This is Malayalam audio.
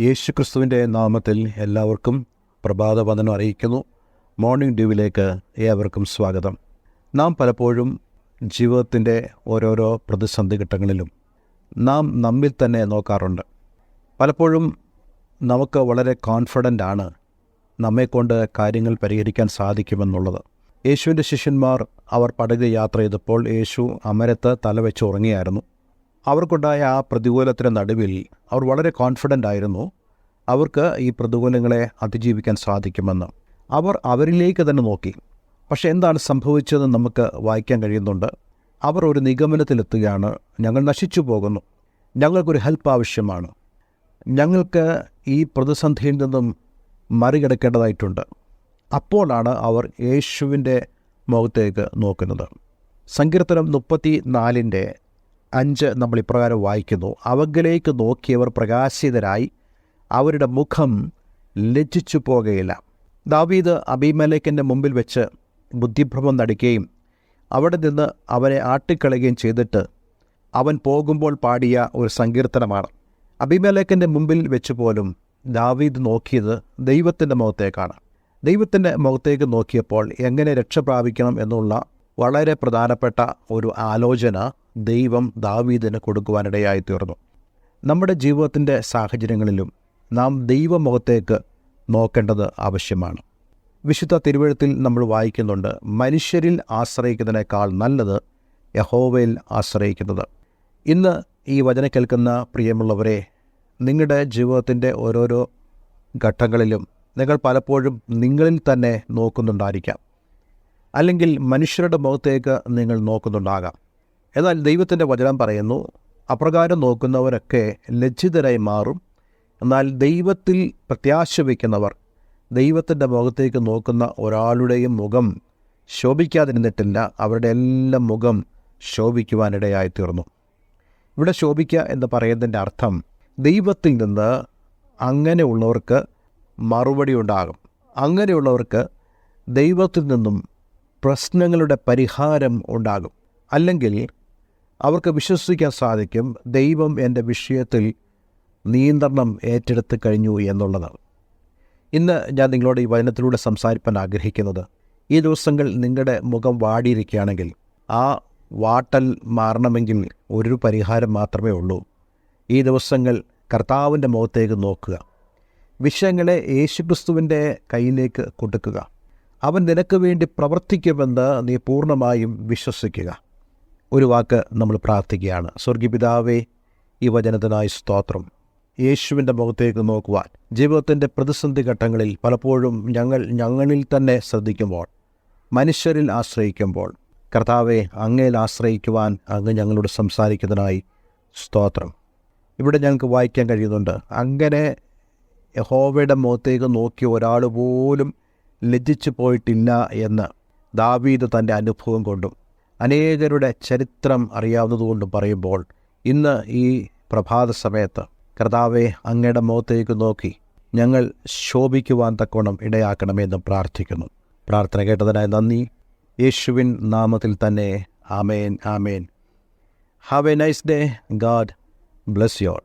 യേശു ക്രിസ്തുവിന്റെ നാമത്തിൽ എല്ലാവർക്കും പ്രഭാത വന്ദനം അറിയിക്കുന്നു. മോർണിംഗ് ഡ്യൂവിലേക്ക് ഏവർക്കും സ്വാഗതം. നാം പലപ്പോഴും ജീവിതത്തിന്റെ ഓരോരോ പ്രതിസന്ധി ഘട്ടങ്ങളിലും നാം നമ്മിൽ തന്നെ നോക്കാറുണ്ട്. പലപ്പോഴും നമുക്ക് വളരെ കോൺഫിഡന്റ് ആണ് നമ്മെക്കൊണ്ട് കാര്യങ്ങൾ പരിഹരിക്കാൻ സാധിക്കുമെന്നുള്ളത്. യേശുവിന്റെ ശിഷ്യന്മാർ അവർ പടകിൽ യാത്ര ചെയ്തപ്പോൾ യേശു അമരത്ത് തലവെച്ച് ഉറങ്ങിയായിരുന്നു അവർക്കുണ്ടായ ആ പ്രതികൂലത്തിന്റെ നടുവിൽ അവർ വളരെ കോൺഫിഡന്റ് ആയിരുന്നു. അവർക്ക് ഈ പ്രതികൂലങ്ങളെ അതിജീവിക്കാൻ സാധിക്കുമെന്ന്. അവർ അവരിലേക്ക് തന്നെ നോക്കി. പക്ഷേ എന്താണ് സംഭവിച്ചതെന്ന് നമുക്ക് വായിക്കാൻ കഴിയുന്നുണ്ട്. അവർ ഒരു നിഗമനത്തിലെത്തുകയാണ്. ഞങ്ങൾ നശിച്ചു പോകുന്നു. ഞങ്ങൾക്കൊരു ഹെൽപ്പ് ആവശ്യമാണ്. ഞങ്ങൾക്ക് ഈ പ്രതിസന്ധിയിൽ നിന്നും മറികടക്കേണ്ടതായിട്ടുണ്ട്. അപ്പോഴാണ് അവർ യേശുവിന്റെ മുഖത്തേക്ക് നോക്കുന്നത്. സങ്കീർത്തനം മുപ്പത്തി നാലിന്റെ അഞ്ച് നമ്മൾ ഇപ്രകാരം വായിക്കുന്നു. അവങ്കിലേക്ക് നോക്കിയവർ പ്രകാശിതരായി അവരുടെ മുഖം ലജ്ജിച്ചു പോകുകയില്ല ദാവീദ് അബിമലേക്കിന്റെ മുമ്പിൽ വെച്ച് ബുദ്ധിഭ്രമം നടിക്കുകയും അവിടെ നിന്ന് അവനെ ആട്ടിക്കളയുകയും ചെയ്തിട്ട് അവൻ പോകുമ്പോൾ പാടിയ ഒരു സങ്കീർത്തനമാണ്. അബിമലേക്കിന്റെ മുമ്പിൽ വെച്ച് പോലും ദാവീദ് നോക്കിയത് ദൈവത്തിന്റെ മുഖത്തേക്കാണ്. ദൈവത്തിന്റെ മുഖത്തേക്ക് നോക്കിയപ്പോൾ എങ്ങനെ രക്ഷ പ്രാപിക്കണം എന്നുള്ള വളരെ പ്രധാനപ്പെട്ട ഒരു ആലോചന ദൈവം ദാവീദിന് കൊടുക്കുവാനിടയായി തീർന്നു നമ്മുടെ ജീവിതത്തിന്റെ സാഹചര്യങ്ങളിലും നാം ദൈവമുഖത്തേക്ക് നോക്കേണ്ടത് ആവശ്യമാണ്. വിശുദ്ധ തിരുവഴുത്തിൽ നമ്മൾ വായിക്കുന്നുണ്ട് മനുഷ്യരിൽ ആശ്രയിക്കുന്നതിനേക്കാൾ നല്ലത് യഹോവയിൽ ആശ്രയിക്കുന്നത്. ഇന്ന് ഈ വചനം കേൾക്കുന്ന പ്രിയമുള്ളവരെ നിങ്ങളുടെ ജീവിതത്തിന്റെ ഓരോരോ ഘട്ടങ്ങളിലും നിങ്ങൾ പലപ്പോഴും നിങ്ങളിൽ തന്നെ നോക്കുന്നുണ്ടായിരിക്കാം. അല്ലെങ്കിൽ മനുഷ്യരുടെ മുഖത്തേക്ക് നിങ്ങൾ നോക്കുന്നുണ്ടാകാം. എന്നാൽ ദൈവത്തിന്റെ വചനം പറയുന്നു അപ്രകാരം നോക്കുന്നവരൊക്കെ ലജ്ജിതരായി മാറും എന്നാൽ ദൈവത്തിൽ പ്രത്യാശ വയ്ക്കുന്നവർ ദൈവത്തിന്റെ മുഖത്തേക്ക് നോക്കുന്ന ഒരാളുടെയും മുഖം ശോഭിക്കാതിരുന്നിട്ടില്ല അവരുടെ എല്ലാം മുഖം ശോഭിക്കുവാനിടയായി തീർന്നു. ഇവിടെ ശോഭിക്കുക എന്ന് പറയുന്നതിന്റെ അർത്ഥം ദൈവത്തിൽ നിന്ന് അങ്ങനെയുള്ളവർക്ക് മറുപടി ഉണ്ടാകും. അങ്ങനെയുള്ളവർക്ക് ദൈവത്തിൽ നിന്നും പ്രശ്നങ്ങളുടെ പരിഹാരം ഉണ്ടാകും. അല്ലെങ്കിൽ അവർക്ക് വിശ്വസിക്കാൻ സാധിക്കും ദൈവം എന്റെ വിഷയത്തിൽ നിയന്ത്രണം ഏറ്റെടുത്ത് കഴിഞ്ഞു എന്നുള്ളതാണ് ഇന്ന് ഞാൻ നിങ്ങളോട് ഈ വചനത്തിലൂടെ സംസാരിപ്പാൻ ആഗ്രഹിക്കുന്നത് ഈ ദിവസങ്ങൾ നിങ്ങളുടെ മുഖം വാടിയിരിക്കുകയാണെങ്കിൽ ആ വാട്ടൽ മാറണമെങ്കിൽ ഒരു പരിഹാരം മാത്രമേ ഉള്ളൂ. ഈ ദിവസങ്ങൾ കർത്താവിന്റെ മുഖത്തേക്ക് നോക്കുക. വിഷയങ്ങളെ യേശുക്രിസ്തുവിന്റെ കയ്യിലേക്ക് കൊടുക്കുക. അവൻ നിനക്ക് വേണ്ടി പ്രവർത്തിക്കുമെന്ന് നീ പൂർണമായും വിശ്വസിക്കുക. ഒരു വാക്ക് നമ്മൾ പ്രാർത്ഥിക്കുകയാണ്. സ്വർഗീപിതാവേ ഈ വചനത്തിനായി സ്തോത്രം. യേശുവിന്റെ മുഖത്തേക്ക് നോക്കുവാൻ. ജീവിതത്തിന്റെ പ്രതിസന്ധി ഘട്ടങ്ങളിൽ പലപ്പോഴും ഞങ്ങൾ ഞങ്ങളിൽ തന്നെ ശ്രദ്ധിക്കുമ്പോൾ മനുഷ്യരിൽ ആശ്രയിക്കുമ്പോൾ കർത്താവെ അങ്ങയിൽ ആശ്രയിക്കുവാൻ അങ്ങ് ഞങ്ങളോട് സംസാരിക്കുന്നതിനായി സ്തോത്രം. ഇവിടെ ഞങ്ങൾക്ക് വായിക്കാൻ കഴിയുന്നുണ്ട് അങ്ങനെ യഹോവയുടെ മുഖത്തേക്ക് നോക്കി ഒരാൾ പോലും ലജ്ജിച്ചു പോയിട്ടില്ല എന്ന് ദാവീദ് തന്റെ അനുഭവം കൊണ്ടും അനേകരുടെ ചരിത്രം അറിയാവുന്നതുകൊണ്ടും പറയുമ്പോൾ ഇന്ന് ഈ പ്രഭാത സമയത്ത് കർത്താവെ അങ്ങയുടെ മുഖത്തേക്ക് നോക്കി. ഞങ്ങൾ ശോഭിക്കുവാൻ തക്കോണം ഇടയാക്കണമെന്ന് പ്രാർത്ഥിക്കുന്നു. പ്രാർത്ഥന കേട്ടതിനായി നന്ദി. യേശുവിൻ നാമത്തിൽ തന്നെ. ആമേൻ ആമേൻ. Have a nice day God bless y'all